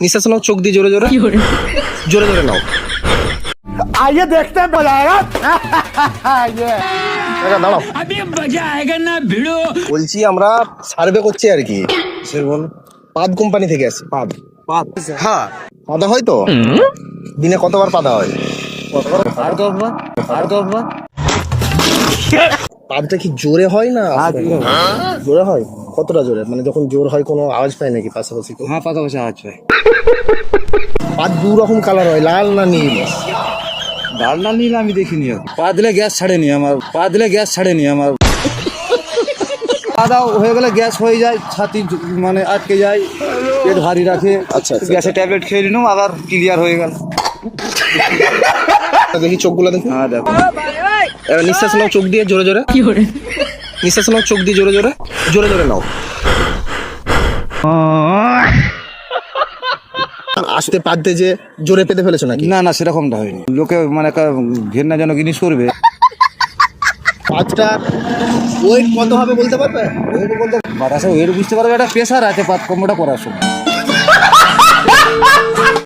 নিঃশ্বাস চোখ দিয়ে জোরে জোরে। জোরে জোরে নাও। আইয়ে দেখতে হ্যাঁ? দাঁড়াও। না ভিড়ো। বলছি আমরা সার্ভে করছি আর কি। পাদ কোম্পানি থেকে পাদ। পাদ। হ্যাঁ পাদা হয় তো? দিনে কতবার পাদা হয়? কতবার? আর পাদটা কি জোরে হয় না? হ্যাঁ, জোরে হয়। কতটা জোরে? মানে যখন জোর হয় কোনো আওয়াজ পায় নাকি পাশাপাশি হ্যাঁ পাশাপাশি আওয়াজ পায়। পাত দু রকম কালার হয় লাল না নীল? লাল না নীল আমি দেখিনি পা দিলে গ্যাস ছাড়েনি আমার পা দিলে গ্যাস ছাড়েনি আমার। খাওয়া হয়ে গেলে গ্যাস হয়ে যায় ছাতি মানে আটকে যায় পেট ভারী রাখে। আচ্ছা, আচ্ছা। গ্যাসের ট্যাবলেট খেয়ে নিলাম আবার ক্লিয়ার হয়ে গেল। দেখি চোখগুলো দেখি। হ্যাঁ দেখো। এবার নিঃশ্বাস নাও চোখ দিয়ে জোরে জোরে। কি করে? নিঃশ্বাস নাও চোখ দিয়ে জোরে জোরে। জোরে জোরে নাও। আসতে পারতে যে জোরে পেতে ফেলেছো নাকি? না না সেরকমটা হয়নি। লোকে মানে একটা ঘেন্না যেন জিনিস করবে। পাঁচটা ওয়েট কত হবে বলতে পারবে? ওয়েট বলতে বাতাসে ওয়েট বুঝতে পারবে একটা প্রেশার আছে পাত কম্বটা করার সময়।